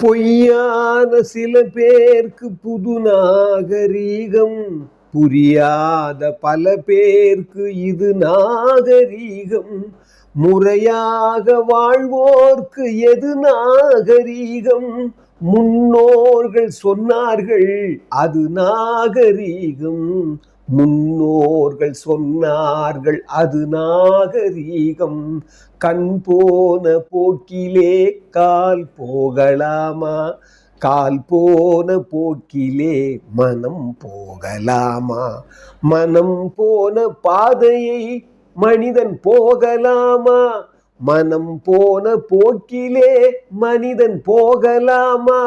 பொய்யான சில பேர்க்கு புது நாகரீகம். புரியாத பல பேர்க்கு இது நாகரீகம். முறையாக வாழ்வோர்க்கு எது நாகரீகம்? முன்னோர்கள் சொன்னார்கள் அது நாகரீகம். முன்னோர்கள் சொன்னார்கள் அது நாகரீகம். கண் போன போக்கிலே கால் போகலாமா? கால் போன போக்கிலே மனம் போகலாமா? மனம் போன பாதையை மனிதன் போகலாமா? மனம் போன போக்கிலே மனிதன் போகலாமா?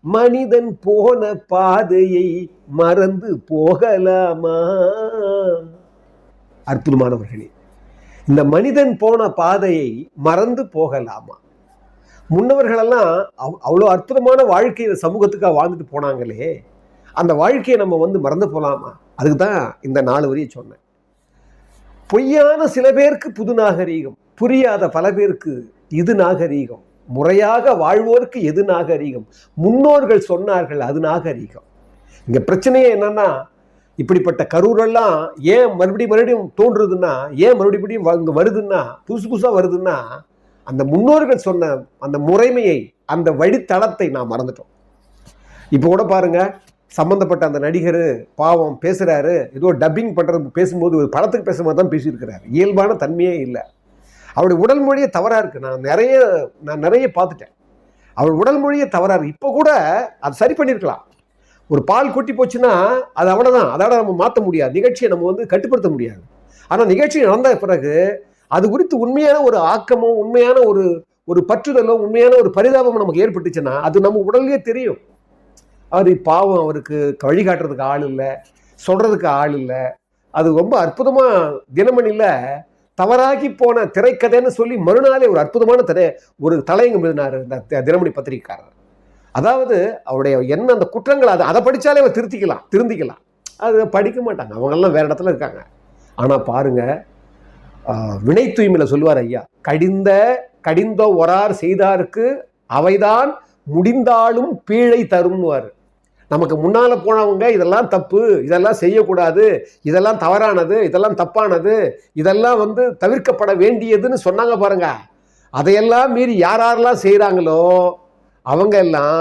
மனிதன் போன பாதையை மறந்து போகலாமா? அற்புதமானவர்களே இந்த மனிதன் போன பாதையை மறந்து போகலாமா? முன்னவர்களெல்லாம் அவ் அவ்வளோ அற்புதமான வாழ்க்கை இந்த சமூகத்துக்காக வாழ்ந்துட்டு போனாங்களே அந்த வாழ்க்கையை நம்ம வந்து மறந்து போகலாமா அதுக்கு தான் இந்த நாலு வரியை சொன்னேன். பொய்யான சில பேருக்கு புது நாகரீகம். புரியாத பல பேருக்கு இது நாகரீகம். முறையாக வாழ்வோருக்கு எது நாகரீகம்? முன்னோர்கள் சொன்னார்கள் அது நாகரீகம். இங்கே பிரச்சனையே என்னன்னா இப்படிப்பட்ட கரூரெல்லாம் ஏன் மறுபடியும் மறுபடியும் தோன்றுறதுன்னா ஏன் மறுபடியும் இங்கே வருதுன்னா புதுசு புதுசாக வருதுன்னா அந்த முன்னோர்கள் சொன்ன அந்த முறைமையை அந்த வழித்தளத்தை நான் மறந்துட்டோம். இப்போ கூட பாருங்க சம்மந்தப்பட்ட அந்த நடிகர் பாவம் பேசுகிறாரு ஏதோ டப்பிங் பண்ணுறது பேசும்போது ஒரு படத்துக்கு பேசும்போது தான் பேசியிருக்கிறாரு. இயல்பான தன்மையே இல்லை. அவருடைய உடல் மொழியே தவறாக இருக்குது நான் நிறைய நான் நிறைய பார்த்துட்டேன். அவர் உடல் மொழியே தவறாக இருக்குது இப்போ கூட அது சரி பண்ணியிருக்கலாம் ஒரு பால் கொட்டி போச்சுன்னா அது அவ்வளோதான் அதோட நம்ம மாற்ற முடியாது. நிகழ்ச்சியை நம்ம வந்து கட்டுப்படுத்த முடியாது. ஆனால் நிகழ்ச்சி நடந்த பிறகு அது குறித்து உண்மையான ஒரு ஆக்கமோ உண்மையான ஒரு ஒரு பற்றுதலோ உண்மையான ஒரு பரிதாபமோ நமக்கு ஏற்பட்டுச்சுன்னா அது நம்ம உடல்லே தெரியும். அவர் பாவம் அவருக்கு வழிகாட்டுறதுக்கு ஆள் இல்லை சொல்கிறதுக்கு ஆள் இல்லை. அது ரொம்ப அற்புதமாக தினமணியில் தவறாகி போன திரைக்கதைன்னு சொல்லி மறுநாளே ஒரு அற்புதமான திரை ஒரு தலையங்கம் எழுதினார் இந்த தினமணி பத்திரிகைக்காரர். அதாவது அவருடைய என்ன அந்த குற்றங்கள் அது அதை படித்தாலே அவர் திருத்திக்கலாம் திருந்திக்கலாம். அது படிக்க மாட்டாங்க. அவங்கெல்லாம் வேறு இடத்துல இருக்காங்க. ஆனால் பாருங்க வினை தூய்மையில் சொல்லுவார் ஐயா கடிந்த கடிந்த ஒரார் செய்தாருக்கு அவைதான் முடிந்தாலும் பீழை தரும்னுவார். நமக்கு முன்னால் போனவங்க இதெல்லாம் தப்பு இதெல்லாம் செய்யக்கூடாது இதெல்லாம் தவறானது இதெல்லாம் தப்பானது இதெல்லாம் வந்து தவிர்க்கப்பட வேண்டியதுன்னு சொன்னாங்க பாருங்க. அதையெல்லாம் மீறி யார் யாரெல்லாம் செய்கிறாங்களோ அவங்க எல்லாம்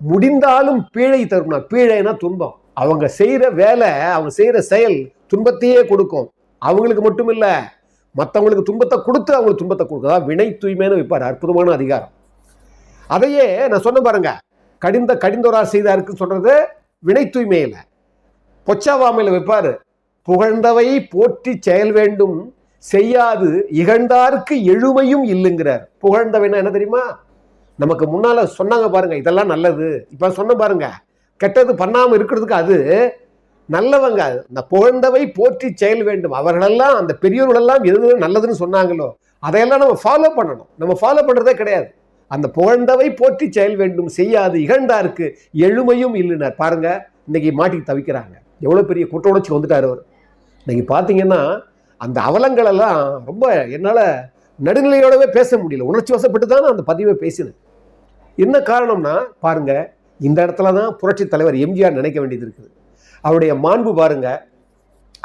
முடிந்தாலும் பீழை தரும்னா பீழைனா துன்பம். அவங்க செய்கிற வேலை அவங்க செய்கிற செயல் துன்பத்தையே கொடுக்கும். அவங்களுக்கு மட்டும் இல்லை மற்றவங்களுக்கு துன்பத்தை கொடுத்து அவங்களுக்கு துன்பத்தை கொடுக்க வினை தூய்மைன்னு வைப்பார். அற்புதமான அதிகாரம். அதையே நான் சொன்ன பாருங்கள் கடிந்த கடிந்தோரா செய்தாருக்கு சொல்றது வினை தூய்மையில. பொச்சாவாமையில வைப்பாரு. புகழ்ந்தவை போற்றி செயல் வேண்டும். செய்யாது இகழ்ந்தார்க்கு எழுமையும் இல்லைங்கிறார். புகழ்ந்தவைன்னா என்ன தெரியுமா? நமக்கு முன்னால சொன்னாங்க பாருங்க இதெல்லாம் நல்லது. இப்ப சொன்ன பாருங்க கெட்டது பண்ணாம இருக்கிறதுக்கு அது நல்லவங்க. இந்த புகழ்ந்தவை போற்றி செயல் வேண்டும். அவர்களெல்லாம் அந்த பெரியவர்களெல்லாம் எது நல்லதுன்னு சொன்னாங்களோ அதையெல்லாம் நம்ம ஃபாலோ பண்ணணும். நம்ம ஃபாலோ பண்ணுறதே கிடையாது. அந்த புகழ்ந்தவை போற்றி செயல் வேண்டும் செய்யாது இகழ்ந்தாருக்கு எழுமையும் இல்லைனார். பாருங்க இன்னைக்கு மாட்டிக்கு தவிக்கிறாங்க. எவ்வளோ பெரிய குற்ற உணர்ச்சி வந்துட்டார் அவர். இன்னைக்கு பார்த்தீங்கன்னா அந்த அவலங்களெல்லாம் ரொம்ப என்னால் நடுநிலையோடவே பேச முடியல. உணர்ச்சி வசப்பட்டு தான் அந்த பதிவை பேசினேன். என்ன காரணம்னா பாருங்க இந்த இடத்துல தான் புரட்சி தலைவர் எம்ஜிஆர் நினைக்க வேண்டியது இருக்குது. அவருடைய மாண்பு பாருங்க.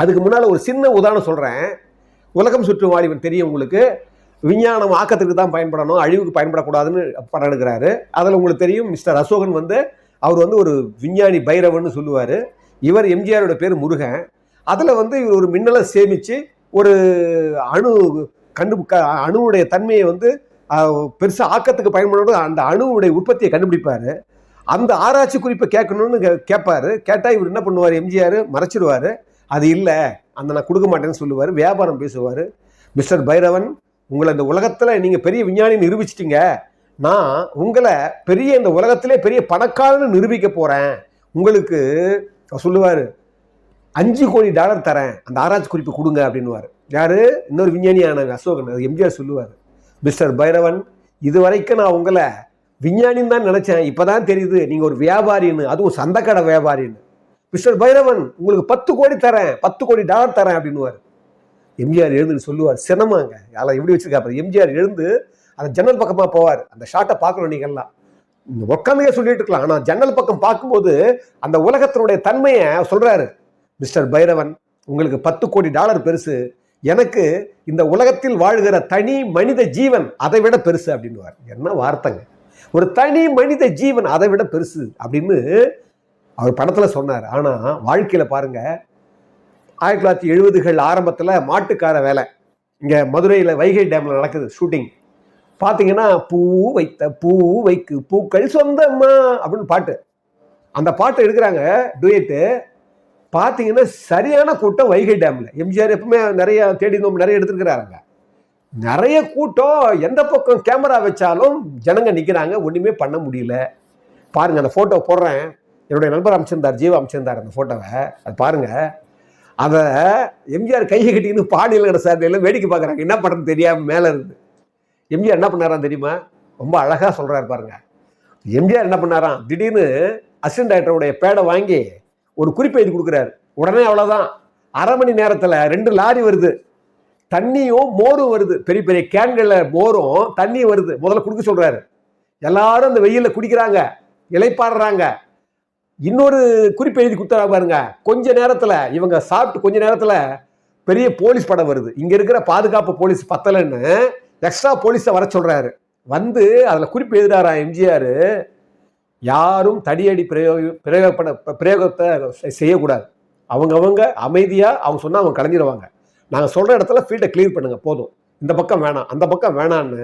அதுக்கு முன்னால் ஒரு சின்ன உதாரணம் சொல்கிறேன் உலகம் சுற்று வாலிபன் தெரியும் உங்களுக்கு. விஞ்ஞானம் ஆக்கத்துக்கு தான் பயன்படணும் அழிவுக்கு பயன்படக்கூடாதுன்னு படம் எடுக்கிறாரு. அதில் உங்களுக்கு தெரியும் மிஸ்டர் அசோகன் வந்து அவர் வந்து ஒரு விஞ்ஞானி பைரவன்னு சொல்லுவார். இவர் எம்ஜிஆரோட பேர் முருகன். அதில் வந்து இவர் ஒரு மின்னலை சேமித்து ஒரு அணு கண்டு க- அணுவுடைய தன்மையை வந்து பெருசாக ஆக்கத்துக்கு பயன்படணும் அந்த அணுவுடைய உற்பத்தியை கண்டுபிடிப்பார். அந்த ஆராய்ச்சி குறிப்பை கேட்கணும்னு கே- கேட்பாரு. கேட்டால் இவர் என்ன பண்ணுவார்? எம்ஜிஆர் மறைச்சிடுவார் அது இல்லை. அந்த நான் கொடுக்க மாட்டேன்னு சொல்லுவார். வியாபாரம் பேசுவார். மிஸ்டர் பைரவன் உங்களை இந்த உலகத்தில் நீங்கள் பெரிய விஞ்ஞானி நிரூபிச்சிட்டீங்க. நான் உங்களை பெரிய இந்த உலகத்திலே பெரிய பணக்காரன்னு நிரூபிக்க போகிறேன் உங்களுக்கு சொல்லுவார் அஞ்சு கோடி டாலர் தரேன். அந்த ஆராய்ச்சி குறிப்பு கொடுங்க அப்படின்னுவார். யார்? இன்னொரு விஞ்ஞானியான அசோகன் அது எம்ஜிஆர் சொல்லுவார். மிஸ்டர் பைரவன் இது வரைக்கும் நான் உங்களை விஞ்ஞானின்னு தான் நினச்சேன். இப்போ தான் தெரியுது நீங்கள் ஒரு வியாபாரின்னு. அதுவும் சந்தக்கடை வியாபாரின்னு. மிஸ்டர் பைரவன் உங்களுக்கு பத்து கோடி தரேன் பத்து கோடி டாலர் தரேன் அப்படின்னுவார். எம்ஜிஆர் எழுந்து சொல்லுவார். சினமாங்க யாரை எப்படி வச்சிருக்கா எம்ஜிஆர் எழுந்து அந்த ஜன்னல் பக்கமாக போவார். அந்த ஷாட்டை பார்க்கணும் நீங்கள்லாம் உட்காந்தே சொல்லிட்டு இருக்கலாம். ஆனால் ஜன்னல் பக்கம் பார்க்கும்போது அந்த உலகத்தினுடைய தன்மையை சொல்கிறாரு மிஸ்டர் பைரவன் உங்களுக்கு பத்து கோடி டாலர் பெருசு. எனக்கு இந்த உலகத்தில் வாழ்கிற தனி மனித ஜீவன் அதை விட பெருசு அப்படின்வார் என்ன வார்த்தைங்க. ஒரு தனி மனித ஜீவன் அதை விட பெருசு அப்படின்னு அவர் படத்தில் சொன்னார். ஆனால் வாழ்க்கையில் பாருங்கள் ஆயிரத்தி தொள்ளாயிரத்தி எழுபதுகள் ஆரம்பத்தில் மாட்டுக்கார வேலை. இங்கே மதுரையில் வைகை டேமில் நடக்குது ஷூட்டிங். பார்த்தீங்கன்னா பூ வைத்த பூ வைக்கு பூக்கள் சொந்தம்மா அப்படின்னு பாட்டு. அந்த பாட்டை எடுக்கிறாங்க டுயட்டு. பார்த்தீங்கன்னா சரியான கூட்டம் வைகை டேமில். எம்ஜிஆர் எப்பவுமே நிறைய தேடி நோம்பு நிறைய எடுத்துருக்கிறாருங்க நிறைய கூட்டம் எந்த பக்கம் கேமரா வச்சாலும் ஜனங்க நிற்கிறாங்க ஒன்றுமே பண்ண முடியல. பாருங்கள் அந்த ஃபோட்டோ போடுறேன். என்னுடைய நண்பர் அமைச்சிருந்தார் ஜீவா அமைச்சிருந்தார் அந்த ஃபோட்டோவை அது பாருங்கள் அதை எம்ஜிஆர் கையை கட்டின்னு பாடியில் சார் வேடிக்கை பார்க்குறாங்க. என்ன பண்ணுறது தெரியாமல் மேலே இருந்து. எம்ஜிஆர் என்ன பண்ணாராம் தெரியுமா? ரொம்ப அழகாக சொல்கிறாரு பாருங்க. எம்ஜிஆர் என்ன பண்ணாராம்? திடீர்னு அசிஸ்டன்ட் டைரக்டருடைய பேடை வாங்கி ஒரு குறிப்பை எழுதி கொடுக்குறாரு. உடனே அவ்வளோதான் அரை மணி நேரத்தில் ரெண்டு லாரி வருது. தண்ணியும் மோரும் வருது. பெரிய பெரிய கேன்களில் மோரும் தண்ணியும் வருது. முதல்ல கொடுக்க சொல்கிறாரு எல்லாரும் அந்த வெயிலில் குடிக்கிறாங்க. இலைப்பாடுறாங்க. இன்னொரு குறிப்பு எழுதி கொடுத்தா பாருங்க. கொஞ்ச நேரத்தில் இவங்க சாப்பிட்டு கொஞ்ச நேரத்தில் பெரிய போலீஸ் படம் வருது. இங்கே இருக்கிற பாதுகாப்பு போலீஸ் பத்தலைன்னு எக்ஸ்ட்ரா போலீஸை வர சொல்கிறாரு வந்து அதில் குறிப்பு எழுதுறாரா எம்ஜிஆர்? யாரும் தடியடி பிரயோக பிரயோகப்பட பிரயோகத்தை செய்யக்கூடாது. அவங்கவங்க அமைதியாக அவங்க சொன்னால் அவங்க கலைஞ்சிருவாங்க. நாங்கள் சொல்கிற இடத்துல ஃபீல்டை கிளியர் பண்ணுங்கள் போதும். இந்த பக்கம் வேணாம் அந்த பக்கம் வேணான்னு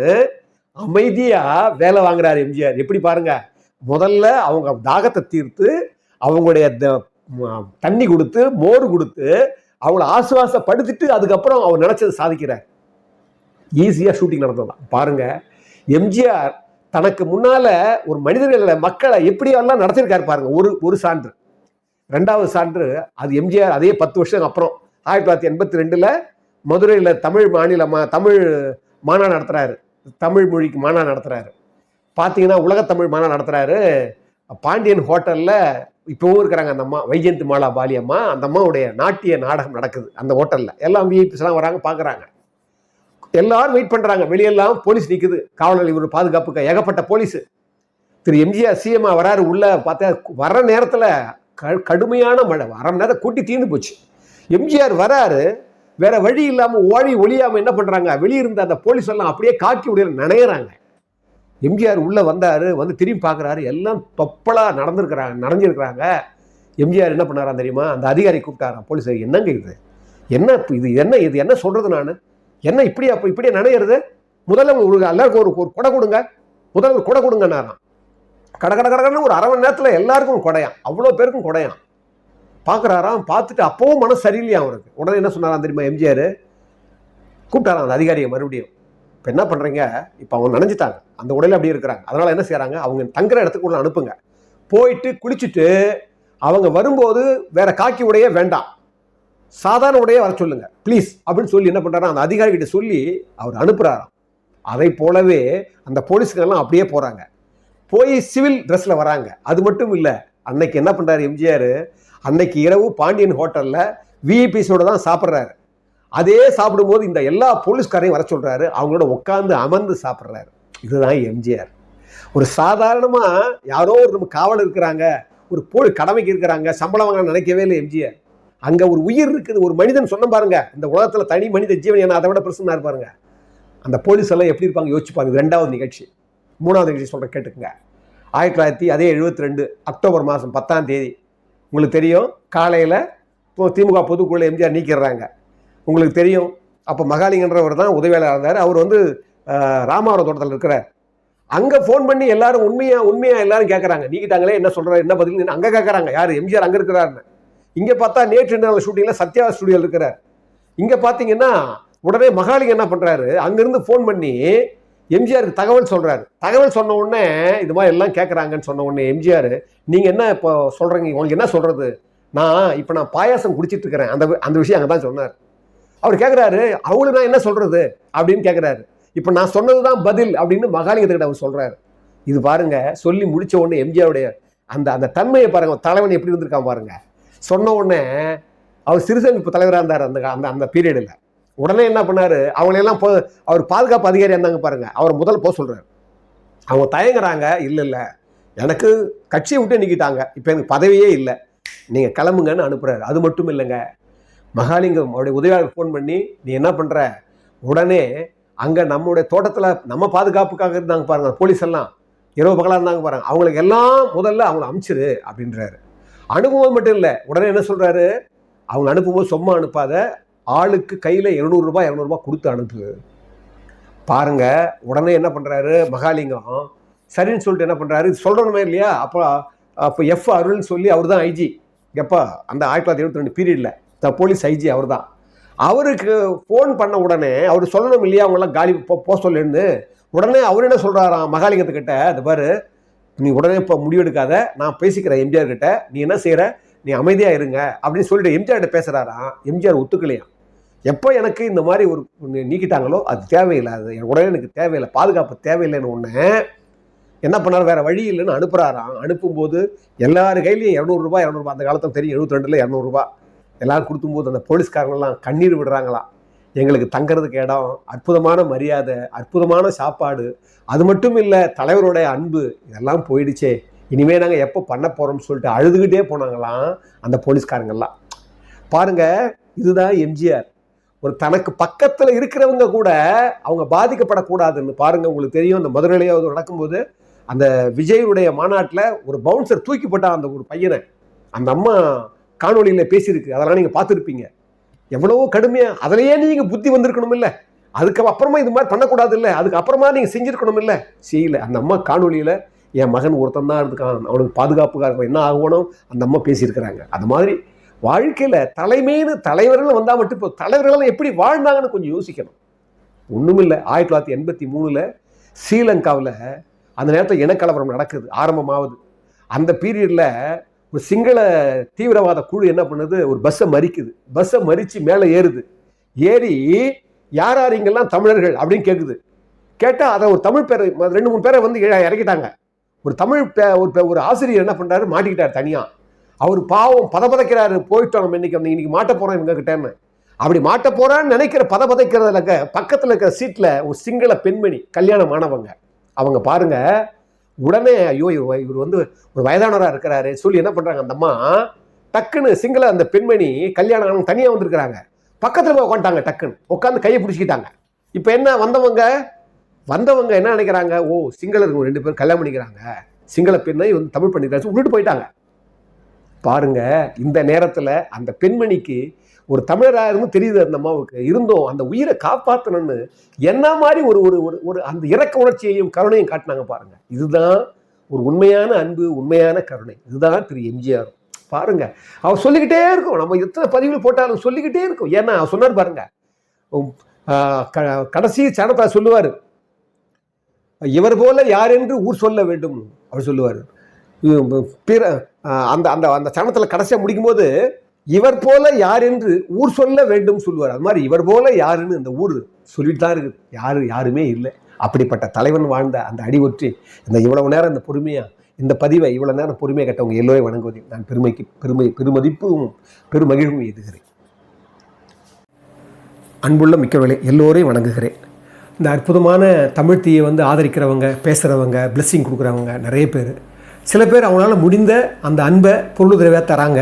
அமைதியாக வேலை வாங்குறாரு எம்ஜிஆர். எப்படி பாருங்கள் முதல்ல அவங்க தாகத்தை தீர்த்து அவங்களுடைய த- தண்ணி கொடுத்து மோர் கொடுத்து அவங்கள ஆசுவாசப்படுத்திட்டு அதுக்கப்புறம் அவர் நினச்சது சாதிக்கிறார். ஈஸியாக ஷூட்டிங் நடந்ததான் பாருங்க எம்ஜிஆர் தனக்கு முன்னால ஒரு மனிதர்களை மக்களை எப்படியெல்லாம் நடத்திருக்காரு பாருங்க. ஒரு ஒரு சான்று. ரெண்டாவது சான்று அது எம்ஜிஆர் அதே பத்து வருஷம் அப்புறம். ஆயிரத்தி தொள்ளாயிரத்தி எண்பத்தி ரெண்டில் மதுரையில் தமிழ் மாநில தமிழ் மாநாடு நடத்துகிறாரு தமிழ் மொழிக்கு மாநாடு நடத்துகிறாரு பார்த்தீங்கன்னா உலகத்தமிழ் மாநாடு நடத்துகிறாரு பாண்டியன் ஹோட்டலில் இப்போவும் இருக்கிறாங்க அந்த அம்மா வைஜெயந்தி மாலா பாலி அம்மா அந்த அம்மாவுடைய நாட்டிய நாடகம் நடக்குது அந்த ஹோட்டலில். எல்லாம் விஐபிஸ் எல்லாம் வராங்க பார்க்குறாங்க எல்லாரும் வெயிட் பண்ணுறாங்க வெளியெல்லாம் போலீஸ் நிற்குது காவலர் இவர் பாதுகாப்புக்கு ஏகப்பட்ட போலீஸ். திரு எம்ஜிஆர் சிஎம்ஆ வராரு உள்ள பார்த்தா வர நேரத்தில் க- கடுமையான மழை. அரை மணி நேரம் கூட்டி தீர்ந்து போச்சு. எம்ஜிஆர் வராரு வேற வழி இல்லாமல் ஓடி ஒழியாமல் என்ன பண்ணுறாங்க வெளியிருந்த அந்த போலீஸ் எல்லாம் அப்படியே காக்கி உடைய நினைகிறாங்க எம்ஜிஆர் உள்ளே வந்தார் வந்து திரும்பி பார்க்கறாரு. எல்லாம் தொப்பலாக நடந்திருக்கிறாங்க நடஞ்சிருக்கிறாங்க எம்ஜிஆர் என்ன பண்ணாராம் தெரியுமா? அந்த அதிகாரி கூப்பிட்டாரா போலீஸ் என்னங்க இது? என்ன இது? என்ன இது? என்ன சொல்கிறது நான்? என்ன இப்படியா அப்போ இப்படியே நனையிறது? முதல்ல ஒரு எல்லாருக்கும் ஒரு ஒரு கொடை கொடுங்க. முதல்ல ஒரு கொடை கொடுங்கன்னாராம். கட கட கடன்னு ஒரு அரை மணி நேரத்தில் எல்லாருக்கும் கொடையாம். அவ்வளோ பேருக்கும் கொடையாம். பார்க்குறாராம் பார்த்துட்டு அப்போவும் மனசு சரியில்லையா அவருக்கு? உடனே என்ன சொன்னாராம் தெரியுமா எம்ஜிஆர்? கூப்பிட்டாராம் அந்த அதிகாரியை மறுபடியும். இப்போ என்ன பண்ணுறீங்க இப்போ அவங்க நினைஞ்சிட்டாங்க. அந்த உடையில அப்படியே இருக்கிறாங்க. அதனால் என்ன செய்கிறாங்க அவங்க தங்குற இடத்துக்கு உள்ள அனுப்புங்க. போயிட்டு குளிச்சுட்டு அவங்க வரும்போது வேற காக்கி உடையே வேண்டாம். சாதாரண உடையே வர சொல்லுங்க. ப்ளீஸ் அப்படின்னு சொல்லி என்ன பண்ணுறாரு அந்த அதிகாரிகிட்ட சொல்லி அவர் அனுப்புகிறாராம் அதை போலவே அந்த போலீஸ்காரெல்லாம் அப்படியே போகிறாங்க போய் சிவில் ட்ரெஸ்ஸில் வராங்க. அது மட்டும் இல்லை அன்னைக்கு என்ன பண்ணுறாரு எம்ஜிஆர்? அன்னைக்கு இரவு பாண்டியன் ஹோட்டலில் விஐபிஸோட தான் சாப்பிட்றாரு. அதே சாப்பிடும்போது இந்த எல்லா போலீஸ்காரையும் வர சொல்கிறாரு அவங்களோட உட்காந்து அமர்ந்து சாப்பிட்றாரு. இதுதான் எம்ஜிஆர். ஒரு சாதாரணமாக யாரோ ஒரு நம்ம காவல் இருக்கிறாங்க ஒரு போலி கடமைக்கு இருக்கிறாங்க சம்பளம் வாங்க நினைக்கவே இல்லை எம்ஜிஆர். அங்கே ஒரு உயிர் இருக்குது ஒரு மனிதன் சொன்ன பாருங்க இந்த உலகத்தில் தனி மனித ஜீவன் என்ன அதை விட பிரச்சனை இருப்பாருங்க அந்த போலீஸ் எல்லாம் எப்படி இருப்பாங்க யோசிச்சு இது ரெண்டாவது நிகழ்ச்சி. மூணாவது நிகழ்ச்சி சொல்கிற கேட்டுக்குங்க. ஆயிரத்தி தொள்ளாயிரத்தி அதே எழுபத்தி ரெண்டு அக்டோபர் மாதம் பத்தாம் தேதி. உங்களுக்கு தெரியும் காலையில் இப்போ திமுக பொதுக்குழு எம்ஜிஆர் நீக்கிடுறாங்க. உங்களுக்கு தெரியும். அப்போ மகாலிங்கன்றவர் தான் உதவியாளர் இருந்தார். அவர் வந்து ராமாவரம் தோட்டத்தில் இருக்கிறார். அங்கே ஃபோன் பண்ணி எல்லாரும் உண்மையாக உண்மையாக எல்லாரும் கேட்குறாங்க நீக்கிட்டாங்களே என்ன சொல்கிறார் என்ன பதில் அங்கே கேட்குறாங்க யார்? எம்ஜிஆர் அங்கே இருக்கிறாருன்னு. இங்கே பார்த்தா நேற்று நாள் ஷூட்டிங்கில் சத்யா ஸ்டுடியோவில் இருக்கிறார். இங்கே பார்த்தீங்கன்னா உடனே மகாலிங்க என்ன பண்ணுறாரு அங்கேருந்து ஃபோன் பண்ணி எம்ஜிஆருக்கு தகவல் சொல்கிறாரு தகவல் சொன்ன உடனே இது மாதிரி எல்லாம் கேட்குறாங்கன்னு சொன்ன உடனே எம்ஜிஆர் நீங்கள் என்ன இப்போ சொல்கிறீங்க உங்களுக்கு என்ன சொல்கிறது நான் இப்போ நான் பாயாசம் குடிச்சிட்டு இருக்கிறேன். அந்த அந்த விஷயம் அங்கே தான் சொன்னார். அவர் கேட்குறாரு அவங்களுக்கு நான் என்ன சொல்கிறது அப்படின்னு கேட்குறாரு இப்போ நான் சொன்னது தான் பதில் அப்படின்னு மகாலிங்கத்துக்கிட்ட அவர் சொல்கிறாரு இது பாருங்க சொல்லி முடிச்ச உடனே எம்ஜிஆருடைய அந்த அந்த தன்மையை பாருங்க தலைவன் எப்படி இருந்திருக்கான் பாருங்க. சொன்ன உடனே அவர் சிறுசேமிப்பு தலைவராக இருந்தார் அந்த அந்த அந்த பீரியடில் உடனே என்ன பண்ணார் அவங்களெல்லாம் போ அவர் பாதுகாப்பு அதிகாரி இருந்தாங்க பாருங்கள் அவர் முதல் போக சொல்கிறார் அவங்க தயங்குறாங்க இல்லை இல்லை. எனக்கு கட்சியை விட்டு நிற்கிட்டாங்க இப்போ எனக்கு பதவியே இல்லை. நீங்கள் கிளம்புங்கன்னு அனுப்புகிறாரு அது மட்டும் இல்லைங்க. மகாலிங்கம் அவருடைய உதவியாளர் ஃபோன் பண்ணி நீ என்ன பண்ணுற உடனே அங்கே நம்மளுடைய தோட்டத்தில் நம்ம பாதுகாப்புக்காக இருந்தாங்க பாருங்கள் போலீஸ் எல்லாம். இரவு பகலாக இருந்தாங்க பாருங்க. அவங்களுக்கு எல்லாம் முதல்ல அவங்கள அமுச்சிரு அப்படின்றாரு. அனுபவம் மட்டும் இல்லை உடனே என்ன சொல்கிறாரு அவங்க அனுப்பும்போது சும்மா அனுப்பாத ஆளுக்கு கையில் இரநூறுபா இரநூறுபா கொடுத்து அனுப்பு. பாருங்க உடனே என்ன பண்ணுறாரு மகாலிங்கம் சரின்னு சொல்லிட்டு என்ன பண்ணுறாரு சொல்கிறோமே இல்லையா? அப்போ அப்போ எஃப் அருள்னு சொல்லி அவர் தான் ஐஜி எப்பா அந்த ஆயிரத்தி தொள்ளாயிரத்தி எழுபத்தி ரெண்டு பீரியடில் த போலீஸ் ஐஜி அவர் தான் அவருக்கு ஃபோன் பண்ண உடனே அவர் சொல்லணும் இல்லையா? அவங்களாம் காலி போ போக சொல்லுன்னு உடனே அவர் என்ன சொல்கிறாராம் மகாலிங்கத்துக்கிட்ட அது பாரு நீ உடனே இப்போ முடிவெடுக்காத. நான் பேசிக்கிறேன் எம்ஜிஆர் கிட்ட நீ என்ன செய்கிற நீ அமைதியாக இருங்க. அப்படின்னு சொல்லிட்டு எம்ஜிஆர்கிட்ட பேசுகிறாராம் எம்ஜிஆர் ஒத்துக்கலையாம் எப்போ எனக்கு இந்த மாதிரி ஒரு நீக்கிட்டாங்களோ அது தேவையில்லை. அது எனக்கு உடனே எனக்கு தேவையில்லை. பாதுகாப்பு தேவையில்லைன்னு ஒன்று என்ன பண்ணார்? வேறு வழி இல்லைன்னு அனுப்புகிறாராம் அனுப்பும்போது எல்லார் கையிலையும் இரநூறுபா இரநூறுபா அந்த காலத்தில் தெரியும் எழுபத்தி ரெண்டில் இரநூறுபா எல்லாரும் கொடுக்கும்போது அந்த போலீஸ்காரங்கெல்லாம் கண்ணீர் விடுறாங்களா? எங்களுக்கு தங்குறதுக்கு இடம் அற்புதமான மரியாதை அற்புதமான சாப்பாடு. அது மட்டும் இல்லை தலைவருடைய அன்பு இதெல்லாம் போயிடுச்சே. இனிமேல் நாங்கள் எப்போ பண்ண போகிறோம்னு சொல்லிட்டு அழுதுகிட்டே போனாங்களாம் அந்த போலீஸ்காரங்கெல்லாம். பாருங்கள் இதுதான் எம்ஜிஆர். ஒரு தனக்கு பக்கத்தில் இருக்கிறவங்க கூட அவங்க பாதிக்கப்படக்கூடாதுன்னு பாருங்கள் உங்களுக்கு தெரியும் அந்த மதுரையிலேயே நடக்கும்போது அந்த விஜயனுடைய மாநாட்டில் ஒரு பவுன்சர் தூக்கி போட்டான் அந்த ஒரு பையனை. அந்த அம்மா காணொலியில் பேசியிருக்கு. அதெல்லாம் நீங்கள் பார்த்துருப்பீங்க. எவ்வளவோ கடுமையாக அதிலேயே நீங்கள் புத்தி வந்திருக்கணும் இல்லை அதுக்கு அப்புறமா இது மாதிரி பண்ணக்கூடாது இல்லை அதுக்கு அப்புறமா நீங்கள் செஞ்சுருக்கணும் இல்லை செய்யல. அந்த அம்மா காணொலியில் என் மகன் ஒருத்தன் தான் இருக்கான். அவனுக்கு பாதுகாப்புக்காக என்ன ஆகணும் அந்த அம்மா பேசியிருக்கிறாங்க. அது மாதிரி வாழ்க்கையில் தலைமைன்னு தலைவர்கள் வந்தால் மட்டும் இப்போ தலைவர்களெல்லாம் எப்படி வாழ்ந்தாங்கன்னு கொஞ்சம் யோசிக்கணும். ஒன்றுமில்லை ஆயிரத்தி தொள்ளாயிரத்தி எண்பத்தி மூணில் ஸ்ரீலங்காவில் அந்த நேரத்தில் இனக்கலவரம் நடக்குது. ஆரம்பமாகுது அந்த பீரியடில் ஒரு சிங்கள தீவிரவாத குழு என்ன பண்ணுது? ஒரு பஸ்ஸை மறிக்குது. பஸ்ஸை மறித்து மேலே ஏறுது. ஏறி யார் யார் இங்கெல்லாம் தமிழர்கள்? அப்படின்னு கேட்குது கேட்டால் அதை ஒரு தமிழ் பேரை ரெண்டு மூணு பேரை வந்து இறக்கிட்டாங்க. ஒரு தமிழ் பே- ஒரு பே- ஒரு ஆசிரியர் என்ன பண்ணுறாரு மாட்டிக்கிட்டார் தனியாக அவர் பாவம் பதபதைக்கிறாரு. போயிட்டோம் நம்ம இன்னைக்கு இன்னைக்கு மாட்ட போகிறோம் இவங்க கிட்டேன்னு. அப்படி மாட்ட போறான்னு நினைக்கிற பதபதைக்கிறதுல பக்கத்தில் இருக்கிற சீட்டில் ஒரு சிங்கள பெண்மணி கல்யாணமானவங்க அவங்க பாருங்க உடனே ஐயோ இவர் வந்து ஒரு வயதானவராக இருக்கிறாரு சொல்லி என்ன பண்ணுறாங்க அந்த அம்மா? டக்குன்னு சிங்கள அந்த பெண்மணி கல்யாணம் ஆனவங்க தனியாக வந்திருக்கிறாங்க. பக்கத்தில் போய் உட்காந்துட்டாங்க டக்குன்னு. உட்காந்து கையை பிடிச்சிக்கிட்டாங்க. இப்போ என்ன வந்தவங்க? வந்தவங்க என்ன நினைக்கிறாங்க? ஓ சிங்களர்கள் ரெண்டு பேரும் கல்யாணம் பண்ணிக்கிறாங்க. சிங்கள பெண்ணை வந்து தமிழ் பண்ணிக்கிறாங்க. விட்டுட்டு போயிட்டாங்க. பாருங்க இந்த நேரத்தில் அந்த பெண்மணிக்கு ஒரு தமிழராக இருந்தும் தெரியுது அந்த அம்மாவுக்கு. இருந்தோம் அந்த உயிரை காப்பாற்றணும்னு என்ன மாதிரி ஒரு ஒரு ஒரு ஒரு அந்த இறக்க உணர்ச்சியையும் கருணையும் காட்டினாங்க பாருங்க. இதுதான் ஒரு உண்மையான அன்பு உண்மையான கருணை. இதுதான் திரு எம்ஜிஆர். பாருங்க. அவர் சொல்லிக்கிட்டே இருக்கும். நம்ம எத்தனை பதிவுகள் போட்டாலும் சொல்லிக்கிட்டே இருக்கும். ஏன்னா அவர் சொன்னார் பாருங்க. உம், க- கடைசி சரணத்தை சொல்லுவார். இவர் போல யார் என்று ஊர் சொல்ல வேண்டும் அவர் சொல்லுவார். பிற அந்த அந்த அந்த சரணத்தில் கடைசியாக முடிக்கும்போது இவர் போல யார் என்று ஊர் சொல்ல வேண்டும் சொல்லுவார். அது மாதிரி இவர் போல யாருன்னு இந்த ஊர் சொல்லிட்டு தான் இருக்குது. யாரு யாருமே இல்லை. அப்படிப்பட்ட தலைவன் வாழ்ந்த அந்த அடி ஒற்றி இந்த இவ்வளவு நேரம் இந்த பொறுமையா இந்த பதிவை இவ்வளவு நேரம் பொறுமையை கட்டவங்க எல்லோரையும் வணங்குவதில் நான் பெருமைக்கு பெருமை பெருமதிப்பும் பெருமகிழ்வும் எய்துகிறேன். அன்புள்ள மிக்கவர்களே எல்லோரையும் வணங்குகிறேன். இந்த அற்புதமான தமிழ் தீயை வந்து ஆதரிக்கிறவங்க பேசுகிறவங்க blessing கொடுக்குறவங்க நிறைய பேர். சில பேர் அவங்களால முடிந்த அந்த அன்பை பொருளுதவியாக தராங்க.